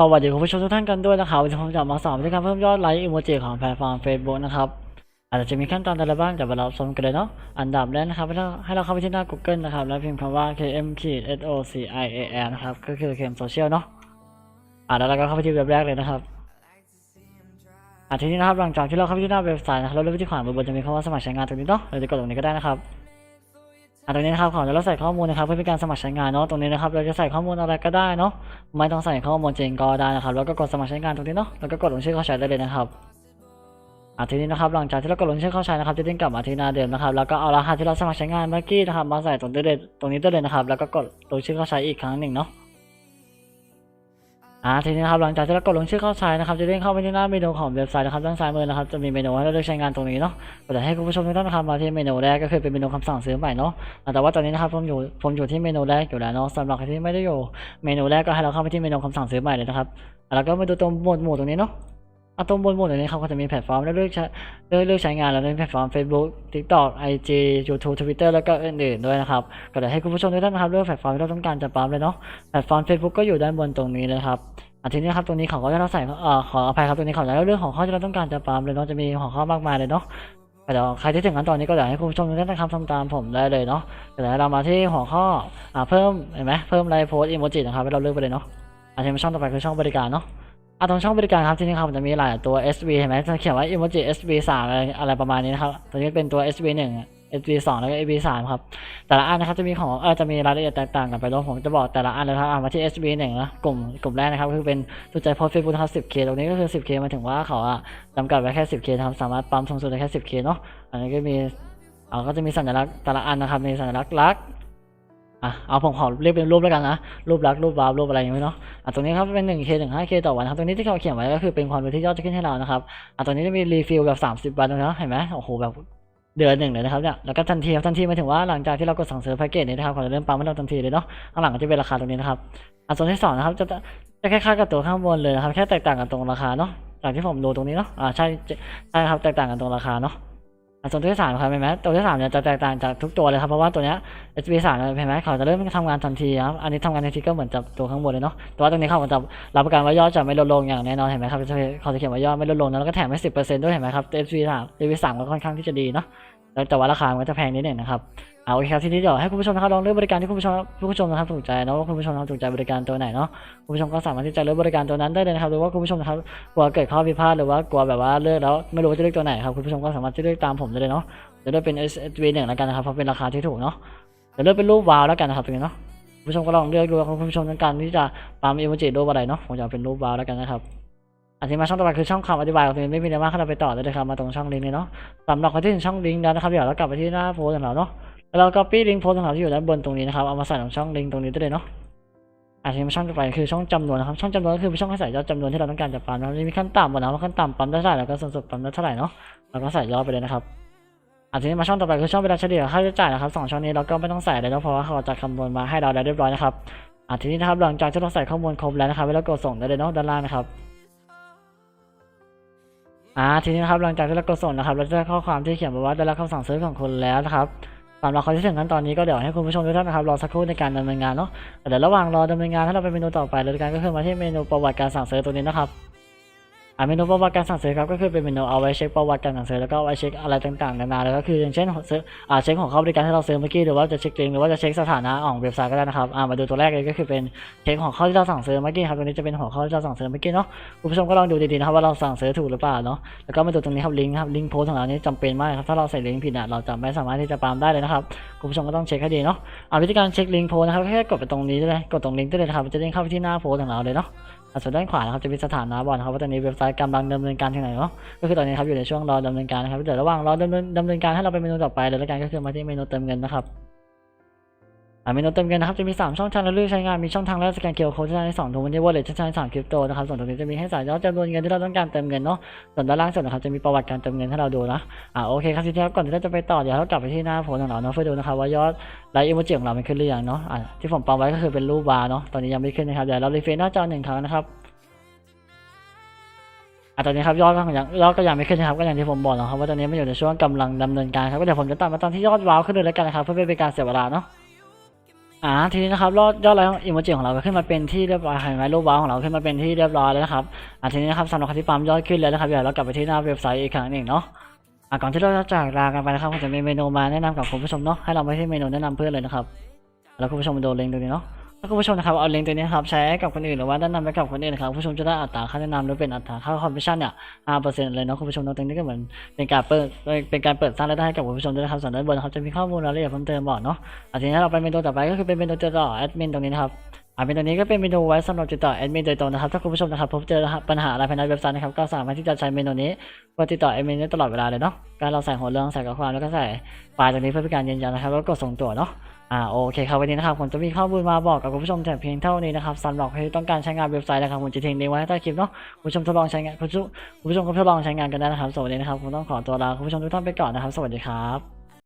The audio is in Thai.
สวัสดีคุณผู้ชมทุกท่านกันด้วยนะครับวันนี้ผมจะมาสอนวิธีการเพิ่มยอดไลค์อิโมจิของแพลตฟอร์ม Facebook นะครับอาจจะมีขั้นตอนอะไรบ้างเดี๋ยวเราชมกันเลยเนาะอันดับแรกนะครับให้เราให้เราเข้าไปที่หน้า Google นะครับ แล้วพิมพ์คำว่า km s o c i a l นะครับ ก็คือ km social เนาะอ่าแล้วเราก็เข้าไปที่เว็บแรกเลยนะครับอ่าทีนี้นะครับหลังจากที่เราเข้าไปที่หน้าเว็บไซต์นะครับเราเลือกไปที่ขวามือบนจะมีคำว่าสมัครใช้งานตรงนี้เนาะเราจะกดตรงนี้ก็ได้นะครับ อ่าตรงนี้นะครับขอเราใส่ข้อมูลนะครับเพื่อเป็นการสมัครใช้งานเนาะตรงนี้นะครับเราจะใส่ข้อมูลอะไรก็ได้เนาะไม่ต้องใส่ข้อมูลจริงก็ได้นะครับแล้วก็กดสมัครใช้งานตรงนี้เนาะแล้วก็กดลงชื่อเข้าใช้ได้เลยนะครับอะทีนี้นะครับหลังจากที่เรากดลงชื่อเข้าใช้นะครับจะเด้งกลับมาที่หน้าเดิมนะครับแล้วก็เอารหัสที่เราสมัครใช้งานเมื่อกี้นะครับมาใส่ตรงนี้เลยตรงนี้ได้เลยนะครับแล้วก็กดลงชื่อเข้าใช้อีกครั้งหนึ่งเนาะ อ่าทีนี้นะครับหลังจากที่เรากดลงชื่อเข้าใช้นะครับจะเด้งเข้าไปที่หน้าเมนูของเว็บไซต์นะครับด้านซ้ายมือนะครับจะมีเมนูให้เราเลือกใช้งานตรงนี้เนาะแต่ให้คุณผู้ชมทุกท่านนะครับมาที่เมนูแรกก็คือเป็นเมนูคำสั่งซื้อใหม่เนาะแต่ว่าตอนนี้นะครับผมอยู่ผมอยู่ที่เมนูแรกอยู่แล้วเนาะสำหรับใครที่ไม่ได้อยู่เมนูแรกก็ให้เราเข้าไปที่เมนูคำสั่งซื้อใหม่เลยนะครับแล้วก็มาดูตรงหมวดหมู่ตรงนี้เนาะ อะตรงบนหมดตรงนี้ครับก็จะมีแพลตฟอร์มเลือกใช้เลือกเลือกใช้งานแล้วในแพลตฟอร์ม Facebook TikTok IG YouTube Twitter แล้วก็อื่นๆด้วยนะครับก็เดี๋ยวให้คุณผู้ชมทุกท่านนะครับเลือกแพลตฟอร์มที่เราต้องการจะปั๊มเลยเนาะแพลตฟอร์ม Facebook ก็อยู่ด้านบนตรงนี้เลยครับอันทีนี้ครับตรงนี้เขาก็จะต้องใส่เอ่อขออภัยครับตรงนี้เขาจะเรื่องของข้อที่เราต้องการจะปั๊มเลยเนาะจะมีหัวข้อมากมายเลยเนาะเดี๋ยวใครที่ถึงขั้นตอนนี้ก็เดี๋ยวให้คุณผู้ชมทุกท่านนะครับทำตามผมได้เลยเนาะเดี๋ยวเรามาที่หัวข้ออ่าเพิ่มเห็นไหมเพิ่มไลฟ์โพสต์อีโมจินะครับให้เราเลือกไปเลยเนาะอาจจะเป็นช่องต่อไปคือช่องบริการเนาะ อะตรงช่องบริการครับที่นี่ครับมันจะมีหลายตัว SB เห็นไหมจะเขียนว่า emoji SB 3อะไรอะไรประมาณนี้นะครับตัวนี้เป็นตัว SB 1 SB 2แล้วก็ SB 3ครับ แต่ละอันนะครับจะมีของเออจะมีรายละเอียดแตกต่างกันไปแล้วผมจะบอกแต่ละอันเลยครับอะมาที่ SB 1นะกลุ่มกลุ่มแรกนะครับคือเป็นตัวใจโพสเฟซบุ๊กนะครับ 10k ตรงนี้ก็คือ 10k มายถึงว่าเขาอะจำกัดไว้แค่ 10k นะครับสามารถปั๊มสูงสุดได้แค่ 10k เนาะอันนี้ก็มีเอ่าก็จะมีสัญลักษณ์แต่ละอันนะครับมีสัญลักษณ์รัก อะเอาผมขอเรียกเป็นรูปแล้วกันนะรูปรักรูปวาร์รูปอะไรอย่างเงี้ยเนาะอะตรงนี้ครับเป็น 1k ถึง 5k ต่อวันครับตรงนี้ที่เขาเขียนไว้ก็คือเป็นความรู้ที่ยอดจะขึ้นให้เรานะครับอะตรงนี้จะมีรีฟิลแบบ30วันนะเห็นไหมโอ้โหแบบเดือนหนึ่งเลยนะครับเนี่ยแล้วก็ทันทีครับทันทีมาถึงว่าหลังจากที่เรากดสั่งซื้อแพ็กเกจนี้นะครับเขาจะเริ่มปั๊มให้เราทันทีเลยเนาะข้างหลังก็จะเป็นราคาตรงนี้นะครับอะส่วนที่สองนะครับจะจะคล้ายๆกับตัวข้างบนเลยนะครับแค่แตกต่างกันตรงราคาเนาะจากที่ผมดูตรงนี้เนาะอ่าใช่ใช่ครับแตกต่างกันตรงราคาเนาะ ตัวที่สามครับเห็นไหมตัวที่สามเนี่ยจะแตกต่างจากทุกตัวเลยครับเพราะว่าตัวเนี้ย SB สามเห็นไหมเขาจะเริ่มทำงานทันทีครับอันนี้ทำงานทันทีก็เหมือนจับตัวข้างบนเลยเนาะแต่ว่าตรงนี้เขาจะรับประกันว่ายอดจะไม่ลดลงอย่างแน่นอนเห็นไหมครับเขาจะเขียนว่ายอดไม่ลดลงแล้วก็แถมให้สิบเปอร์เซ็นต์ด้วยเห็นไหมครับ SB สาม SB สามก็ค่อนข้างที่จะดีเนาะ แล้วแต่ว่าราคามันก็จะแพงนิดหนึ่งนะครับเอาโอเคครับทีนี้เดี๋ยวให้คุณผู้ชมนะครับลองเลือกบริการที่คุณผู้ชมคุณผู้ชมนะครับถูกใจเนาะว่าคุณผู้ชมนะครับถูกใจบริการตัวไหนเนาะคุณผู้ชมก็สามารถที่จะเลือกบริการตัวนั้นได้เลยนะครับหรือว่าคุณผู้ชมนะครับกลัวเกิดข้อผิดพลาดหรือว่ากลัวแบบว่าเลือกแล้วไม่รู้ว่าจะเลือกตัวไหนครับคุณผู้ชมก็สามารถที่เลือกตามผมได้เลยเนาะจะเลือกเป็น SB หนึ่งแล้วกันนะครับเพราะเป็นราคาที่ถูกเนาะเดี๋ยวเลือกเป็นรูปวาวแล้วกันนะครับตรงนี้เนาะคุณผู้ชมก็ลองเลือกดูว่าคุณผู้ชมต้องการที่จะปั๊มอีโมจิรูปอะไรเนาะผมจะเป็นรูปวาวแล้วกันนะครับ อันที่มาช่องต่อไปคือช่องคำอธิบายของตัวเองไม่มีอะไรมากเราไปต่อเลยครับมาตรงช่องลิงก์นี้เนาะสำหรับคนที่ถึงช่องลิงก์แล้วนะครับเดี๋ยวเรากลับไปที่หน้าโพสของเราเนาะแล้วเราก็ปี้ลิงก์โพสของเราที่อยู่ด้านบนตรงนี้นะครับเอามาใส่ตรงช่องลิงก์ตรงนี้ได้เลยเนาะอันที่มาช่องต่อไปคือช่องจำนวนนะครับช่องจำนวนก็คือช่องให้ใส่ยอดจำนวนที่เราต้องการจะปั๊มนะมีขั้นต่ำหมดนะว่าขั้นต่ำปั๊มได้เท่าไหร่แล้วก็สูงสุดปั๊มได้เท่าไหร่เนาะเราก็ใส่ยอดไปเลยนะครับอันทีนี้มาช่องต่อไปคือช่องเวลาเฉลี่ยค่าใช้จ่ายนะครับสองช่องนี้เราก็ไม่ต้องใส่เลยนะเพราะว่าเขาจะคำนวณมาให้เราแล้วเรียบร้อยนะครับอันทีนี้นะครับหลังจากที่เราใส่ข้อมูลครบแล้วนะครับเวลากดส่งได้เลยเนาะด้านล่างนะครับ อ่าทีนี้นะครับหลังจากที่เรากดส่งนะครับเราจะได้ข้อความที่เขียนบอกว่าได้รับคำสั่งซื้อของคุณแล้วนะครับสำหรับคนที่ถึงขั้นตอนนี้ก็เดี๋ยวให้คุณผู้ชมทุกท่านนะครับรอสักครู่ในการดำเนินงานเนาะเดี๋ยวระหว่างรอดำเนินงานถ้าเราไปเมนูต่อไปเลยการก็คือมาที่เมนูประวัติการสั่งซื้อตัวนี้นะครับ อ่าเมนูประวัติการสั่งซื้อครับก็คือเป็นเมนูเอาไว้เช็คประวัติการสั่งซื้อแล้วก็เอาไว้เช็คอะไรต่างๆนานาแล้วก็คืออย่างเช่นซื้ออ่าเช็คของเข้าบริการที่เราซื้อเมื่อกี้หรือว่าจะเช็คลิงหรือว่าจะเช็คสถานะของเว็บไซต์ก็ได้นะครับอ่ามาดูตัวแรกเลยก็คือเป็นเช็คของเข้าที่เราสั่งซื้อเมื่อกี้ครับตัวนี้จะเป็นหัวข้อที่เราสั่งซื้อเมื่อกี้เนาะคุณผู้ชมก็ลองดูดีๆนะครับว่าเราสั่งซื้อถูกหรือเปล่าเนาะแล้วก็มาดูตรงนี้ครับลิงก์ครับลิงก์โพสของเรานี่จำเป็นมากครับถ้าเราใส่ลิงก์ผิดอะเราจะไม่สามารถที่จะปาล์มได้เลยนะครับคุณผู้ชมก็ต้องเช็คให้ดีเนาะอ่าวิธีการเช็คลิงก์โพสนะครับแค่กดไปตรงนี้ได้เลยกดตรงลิงก์ได้เลยครับมันจะเด้งเข้าไปที่หน้าโพสของเราเลยเนาะส่วนด้านขวานะครับจะมีสถานะบอกนะครับว่าตอนนี้เว็บไซกำลังดำเนินการที่ไหนเนาะก็คือตอนนี้ครับอยู่ในช่วงรอดำเนินการนะครับเดี๋ยวระหว่างรอดำเนินดำเนินการให้เราไปเมนูต่อไปเลยแล้วกันก็คือมาที่เมนูเติมเงินนะครับเมนูเติมเงินนะครับจะมี 3 ช่องทางเลือกใช้งานมีช่องทางแรกสแกนเคอร์โค้ดที่ใช้สองถุงวันนี้วอลเล็ตที่ใช้สามคริปโตนะครับส่วนตรงนี้จะมีให้ส่ยยอดจำนวนเงินที่เราต้องการเติมเงินเนาะส่วนด้านล่างสุดนะครับจะมีประวัติการเติมเงินให้เราดูนะอ่าโอเคครับทีนี้ครับก่อนที่เราจะไปต่อเดี๋ยวเรากลับไปที่หน้าโพสของเราเนาะเพื่อดูนะครับว่ายอดไลค์อิโมจิของเรามันขึ้นหรือยังเนาะอ่าที่ผมปั๊มไว้ก็คือเป็นรูปวาเนาะตอนนี้ยังไม่ขึ้นนะครับเดี๋ยวเรารีเฟรชหน้าจอหนึ่งครั้งนะครับ อะตอนนี้ครับยอดก็ยังยอดก็ยังไม่ขึ้นนะครับก็อย่างที่ผมบอกนะครับว่าตอนนี้มันอยู่ในช่วงกำลังดำเนินการครับก็เดี๋ยวผมจะตัดมาตอนที่ยอดว้าวขึ้นเลยแล้วกันนะครับเพื่อไม่เป็นการเสียเวลาเนาะอ่าทีนี้นะครับยอดยอดไลค์ของอิโมจิของเราขึ้นมาเป็นที่เรียบร้อยเห็นไหมรูปว้าวของเราขึ้นมาเป็นที่เรียบร้อยแล้วนะครับอ่าทีนี้นะครับสำหรับใครที่ปั๊มยอดขึ้นแล้วนะครับเดี๋ยวเรากลับไปที่หน้าเว็บไซต์อีกครั้งหนึ่งเนาะอ่าก่อนที่เราจะจากลากันไปนะครับผมจะมีเมนูมาแนะนำกับคุณผู้ชมเนาะให้เราไปที่เมนูแนะนำเพื่อนเลยนะครับแล้วคุณผู้ชมมาดูลิงก์ตรงนี้เนาะ ถ้าคุณผู้ชมนะครับเอาลิงก์ตัวนี้ครับใช้กับคนอื่นหรือว่าแนะนำไปกับคนอื่นนะครับคุณผู้ชมจะได้อัตราค่าแนะนำหรือเป็นอัตราค่าคอมมิชชั่นเนี่ย5%เลยเนาะคุณผู้ชมเนาะตรงนี้ก็เหมือนเป็นการเปิดเป็นการเปิดสร้างรายได้ให้กับคุณผู้ชมด้วยนะครับส่วนด้านบนครับจะมีข้อมูลรายละเอียดเพิ่มเติมบอกเนาะอันนี้เราไปเมนูต่อไปก็คือเป็นเมนูติดต่อแอดมินตรงนี้นะครับอ่าเมนูนี้ก็เป็นเมนูไว้สำหรับติดต่อแอดมินโดยตรงนะครับถ้าคุณผู้ชมนะครับพบเจอปัญหาอะไรภายในเว็บไซต์นะครับก็สามารถที่จะใช้เมนูนี้เพื่อติดต่อแอดมินได้ตลอดเวลาเลยเนาะการเราใส่หัวเรื่องใส่ข้อความแล้วก็ใส่ไฟล์ตรงนี้เพื่อเป็นการยืนยันนะครับแล้วก็ส่งตัวเนาะ อ่าโอเคครับวันนี้นะครับผมจะมีข้อมูลมาบอกกับคุณผู้ชมแต่เพียงเท่านี้นะครับสำหรับใครที่ต้องการใช้งานเว็บไซต์นะครับผมจะทิ้งลิงก์ไว้ให้ใต้คลิปเนาะคุณผู้ชมทดลองใช้งานคุณผู้ชมคุณผู้ชมก็ทดลองใช้งานกันได้นะครับสวัสดีนะครับผมต้องขอตัวลาคุณผู้ชมทุกท่านไปก่อนนะครับ สวัสดีครับ